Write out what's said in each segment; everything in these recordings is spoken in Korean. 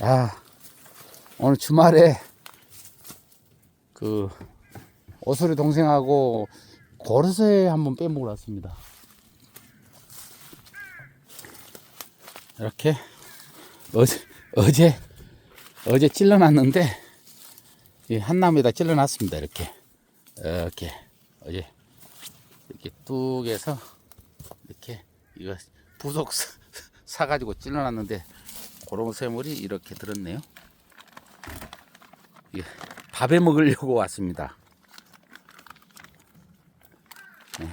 야, 오늘 주말에 그 오소리 동생하고 고르쇠 한번 빼먹으러 왔습니다. 이렇게 어제 어제 어제 찔러놨는데 이 한나무에다 찔러놨습니다. 이렇게 이렇게 어제 이렇게 뚝 해서 이렇게 이거 부속 사- 사가지고 찔러놨는데 그런 쇠물이 이렇게 들었네요. 이게 밥에 먹으려고 왔습니다. 네.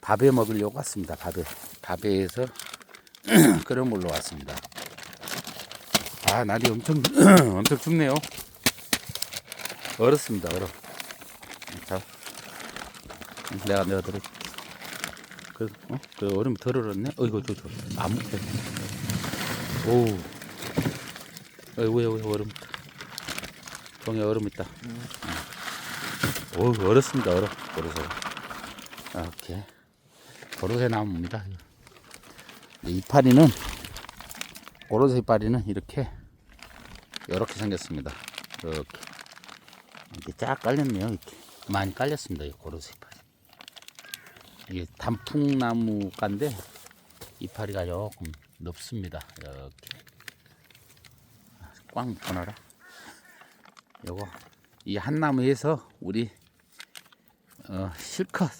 밥에 먹으려고 왔습니다. 밥에 밥에서 그런 물로 왔습니다. 아 날이 엄청 엄청 춥네요. 얼었습니다. 얼어. 자, 내가 내가 들어. 그, 어? 그 얼음 덜 얼었네. 어이구 저 저. 안 먹혀. 오. 어이 왜, 왜 얼음. 종에 얼음 있다. 오 얼었습니다. 얼어. 얼어서. 이렇게 고로쇠 나무입니다. 이파리는 고로쇠 이파리는 이렇게 이렇게 생겼습니다. 이렇게 이렇게 쫙 깔렸네요. 이렇게 많이 깔렸습니다. 이 고로쇠 이파리. 이게 단풍나무가인데 이파리가 조금 넓습니다. 이렇게 꽉 묶어놔라. 요거 이 한 나무에서 우리 어, 실컷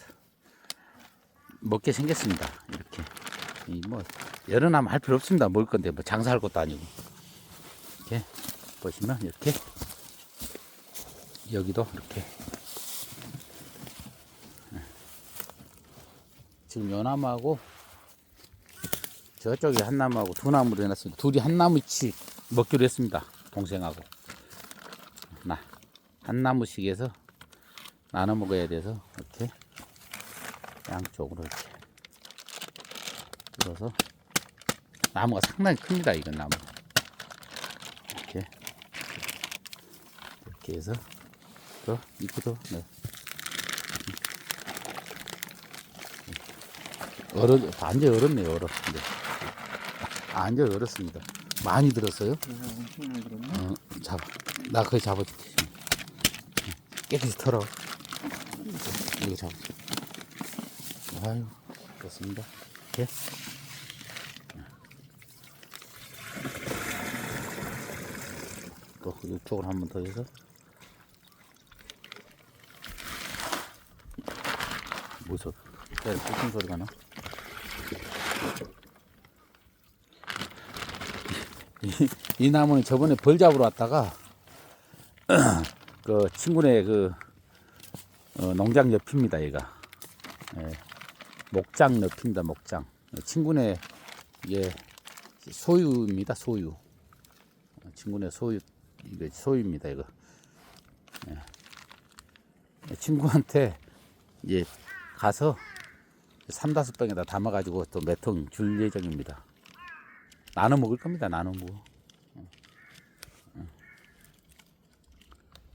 먹게 생겼습니다. 이렇게 이뭐 여러 나무 할 필요 없습니다. 먹을 건데 뭐 장사할 것도 아니고 이렇게 보시면 이렇게 여기도 이렇게 지금 요 나무하고 저쪽에 한 나무하고 두 나무로 해놨습니다. 둘이 한 나무치 먹기로 했습니다. 동생하고 나 한 나무씩 해서 나눠 먹어야 돼서 이렇게 양쪽으로 이렇게 들어서 나무가 상당히 큽니다. 이건 나무 이렇게 이렇게 해서 또 이쁘도 네. 얼어 완전 얼었네요. 얼어. 근데 완전 얼었습니다. 많이 들었어요. 엄청나게 그러네. 어, 잡아. 나 그거 잡아줄게. 깨끗이 털어. 이거 잡아. 아유, 그렇습니다. 이렇게. 또 이쪽으로 한번 더 해서. 무슨, 야, 무슨 소리가 나? 이, 이 나무는 저번에 벌 잡으러 왔다가 그 친구네 그 어, 농장 옆입니다 얘가. 예, 목장 옆입니다 목장. 친구네 이게 소유입니다 소유. 어, 친구네 소유 이거 소유입니다 이거. 예. 친구한테 이제 가서 삼다섯 병에다 담아가지고 또 몇 통 줄 예정입니다. 나눠 먹을 겁니다. 나눠 먹어.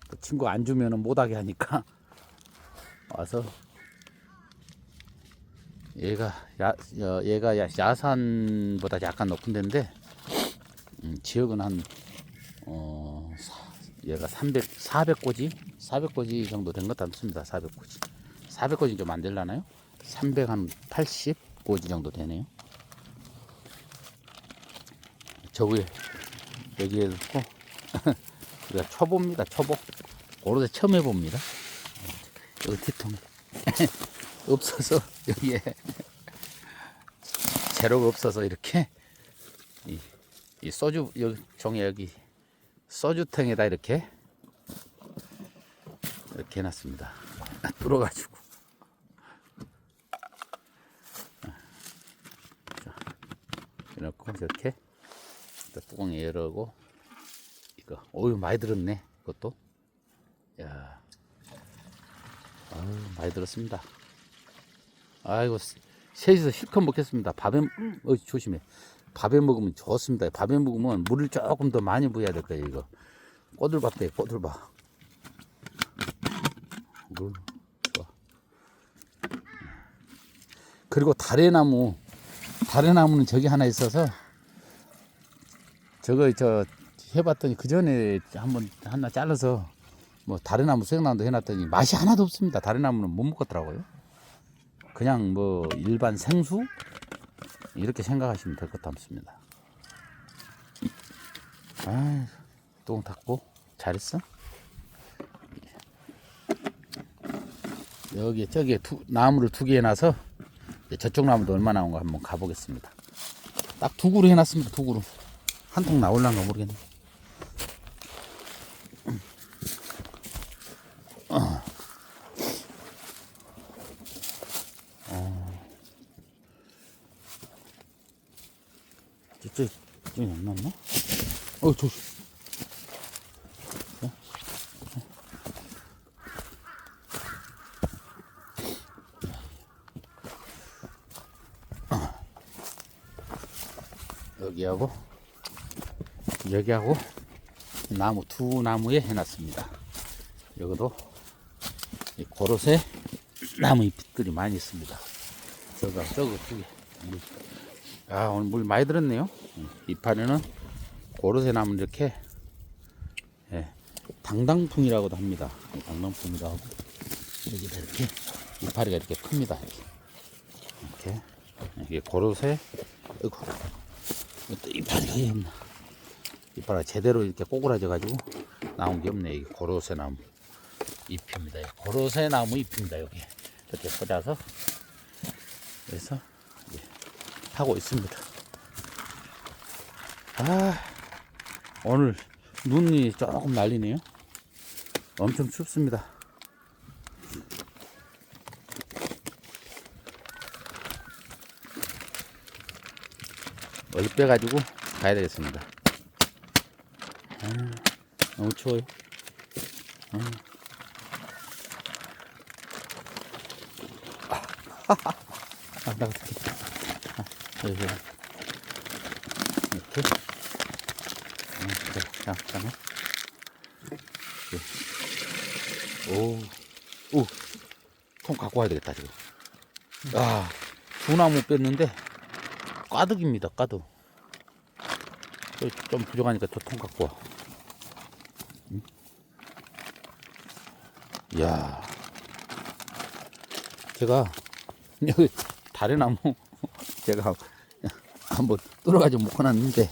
또 친구 안 주면은 못하게 하니까 와서 얘가 야 어, 얘가 야, 야산보다 약간 높은 데인데 음, 지역은 한 어, 사- 얘가 300 400고지 400고지 정도 된 것 같습니다. 400고지 400고지 좀 안 될라나요? 380고지 정도 되네요. 저기 여기에 있고. 우리가 초보입니다 초보. 오로지 처음 해봅니다. 여기 뒤통. 없어서 여기에 재료가 없어서 이렇게 이, 이 소주 여기 종에 여기 소주통에다 이렇게 이렇게 해놨습니다. 뚫어가지고. 자, 이렇게 이렇게. 또 뚜껑 열고 이거 어유 많이 들었네 이것도. 야 아유 많이 들었습니다. 아이고 셋이서 실컷 먹겠습니다. 밥에 어 조심해. 밥에 먹으면 좋습니다. 밥에 먹으면 물을 조금 더 많이 부어야 될 거예요 이거. 꼬들밥 돼 꼬들밥. 물 좋아 그리고 다래나무 다래나무는 저기 하나 있어서 저거 저 해봤더니 그 전에 한번 하나 잘라서 뭐 다른 나무 생나무도 해놨더니 맛이 하나도 없습니다. 다른 나무는 못 먹겠더라고요. 그냥 뭐 일반 생수 이렇게 생각하시면 될 것 같습니다. 아, 똥 닦고 잘했어. 여기 저기 두, 나무를 두 개 해놔서 저쪽 나무도 얼마 나온 거 한번 가보겠습니다. 딱 두 그루 해놨습니다. 두 그루 한 통 나올란가 모르겠네. 저쪽 저기 안 났나? 어 조심. 여기하고 여기하고 나무 두 나무에 해놨습니다. 여기도 이 고로쇠 나무 잎들이 많이 있습니다. 저거 저거 두 개. 물. 아 오늘 물 많이 들었네요. 이파리는 고로쇠 나무 이렇게 예, 당당풍이라고도 합니다. 이 당당풍이라고 하고 여기다 이렇게 이파리가 이렇게 큽니다. 이렇게 이렇게 이게 고로쇠 어이구 또 이파리가 있나 이파리가 제대로 이렇게 꼬그라져 가지고 나온 게 없네. 이게 고로쇠 나무 잎입니다. 이 고로쇠 나무 잎입니다. 여기 이렇게 꽂아서 그래서 이제 하고 있습니다. 아 오늘 눈이 조금 날리네요. 엄청 춥습니다. 얼 빼 가지고 가야 되겠습니다. 아, 너무 추워요. 아, 나가 아, 여기 이렇게. 음, 그래, 자, 잠깐만. 예. 오, 오, 통 갖고 와야 되겠다 지금. 아, 두 나무 뺐는데 까득입니다, 까득. 저좀 부족하니까 저 통 갖고 와. 이야. 제가 여기 다래나무 제가 한번 뚫어가지고 묶어놨는데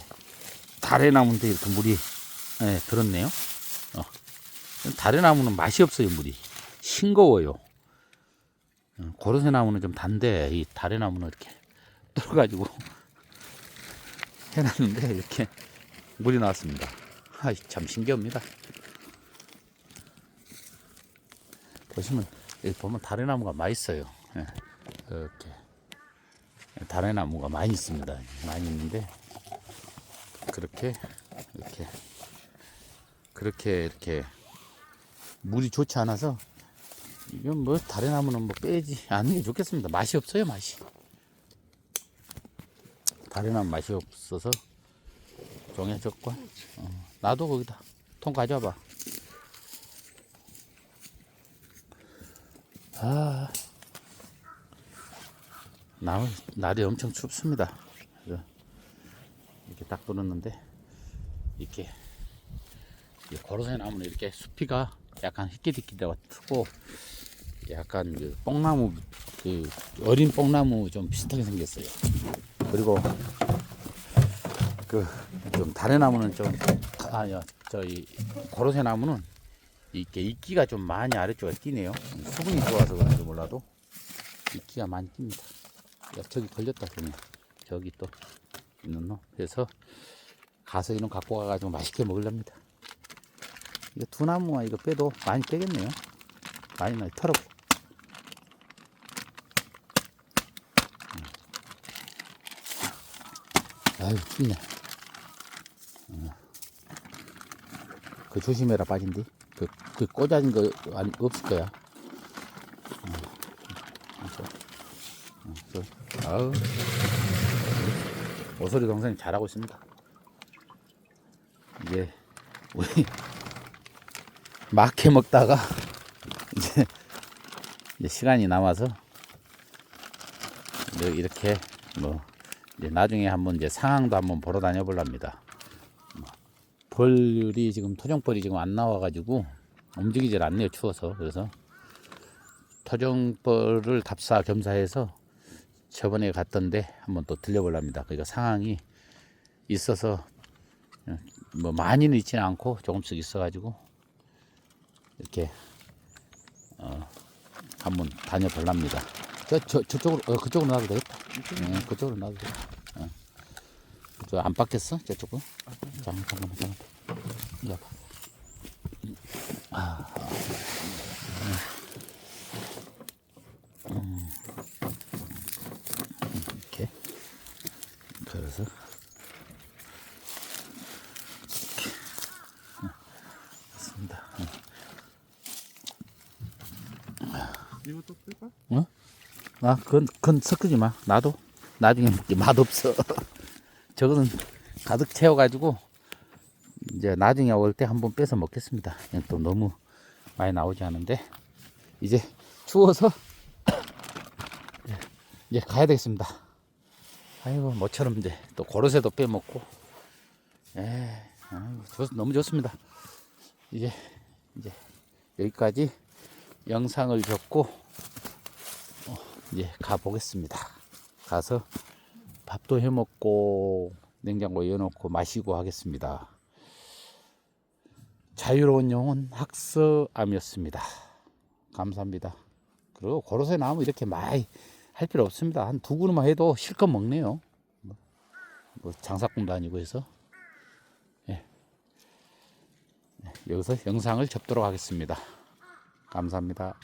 다래나무인데 이렇게 물이 예, 들었네요. 어. 다래나무는 맛이 없어요 물이 싱거워요. 어, 고로쇠 나무는 좀 단데 이 다래나무는 이렇게 뚫어가지고 해놨는데 이렇게 물이 나왔습니다. 아, 참 신기합니다. 보시면 여기 보면 다래나무가 많이 있어요. 예, 이렇게 다래나무가 많이 있습니다. 많이 있는데 그렇게 이렇게 그렇게 이렇게 물이 좋지 않아서 이건 뭐 다래나무는 뭐 빼지 않는 게 좋겠습니다. 맛이 없어요, 맛이. 다래나무 맛이 없어서 종해졌고 어, 나도 거기다 통 가져와 봐. 아, 날, 날이 엄청 춥습니다. 이렇게 딱 뚫었는데, 이렇게, 이 고로쇠 나무는 이렇게 숲이가 약간 희끼디끼다고 트고, 약간 그 뽕나무, 그 어린 뽕나무 좀 비슷하게 생겼어요. 그리고, 그, 좀 다른 나무는 좀, 아니요, 저희 고로쇠 나무는 이게 이끼가 좀 많이 아래쪽에 끼네요. 수분이 좋아서 그런지 몰라도 이끼가 많이 낍니다. 야, 저기 걸렸다 그러면 저기 또 있는 놈. 그래서 가서 이놈 갖고 가가지고 맛있게 먹으렵니다. 이거 두 나무와 이거 빼도 많이 빼겠네요. 많이 많이 털어. 아유 춥네. 어. 그 조심해라 빠진디. 그, 그 꽂아진 거 아니, 없을 거야. 어, 저, 아우. 오소리 동생이 잘하고 있습니다. 이제, 우리, 막해 먹다가, 이제, 이제 시간이 남아서, 이렇게, 뭐, 이제 나중에 한번 이제 상황도 한번 보러 다녀 볼랍니다. 벌이 지금 토종벌이 지금 안 나와가지고 움직이질 않네요 추워서 그래서 토종벌을 답사 겸사해서 저번에 갔던데 한번 또 들려보랍니다. 그러니까 상황이 있어서 어, 뭐 많이는 있지는 않고 조금씩 있어가지고 이렇게 어, 한번 다녀볼랍니다. 저, 저, 저쪽으로, 어, 그쪽으로 놔도 되겠다. 네, 그쪽으로 놔도 되겠다. 어. 저안 빡겠어? 저쪽은? 잠깐, 잠깐만, 잠깐만. 이리 와봐. 아, 음. 이렇게. 그래서. 이렇게. 어, 됐습니다. 이것도 뺄까? 어? 아, 그건, 그건 섞지 마. 나도. 나중에 먹기 맛없어. 저거는 가득 채워가지고, 이제 나중에 올 때 한번 빼서 먹겠습니다. 또 너무 많이 나오지 않은데, 이제 추워서, 이제 가야 되겠습니다. 아이고, 모처럼 이제 또 고로쇠도 빼먹고, 에, 너무 좋습니다. 이제, 이제 여기까지 영상을 접고, 어, 이제 가보겠습니다. 가서 밥도 해 먹고 냉장고에 넣어놓고 마시고 하겠습니다. 자유로운 영혼 학서암이었습니다. 감사합니다. 그리고 고로쇠 나무 이렇게 많이 할 필요 없습니다. 한 두 그루만 해도 실컷 먹네요. 뭐, 뭐 장사꾼도 아니고 해서 예. 예, 여기서 영상을 접도록 하겠습니다. 감사합니다.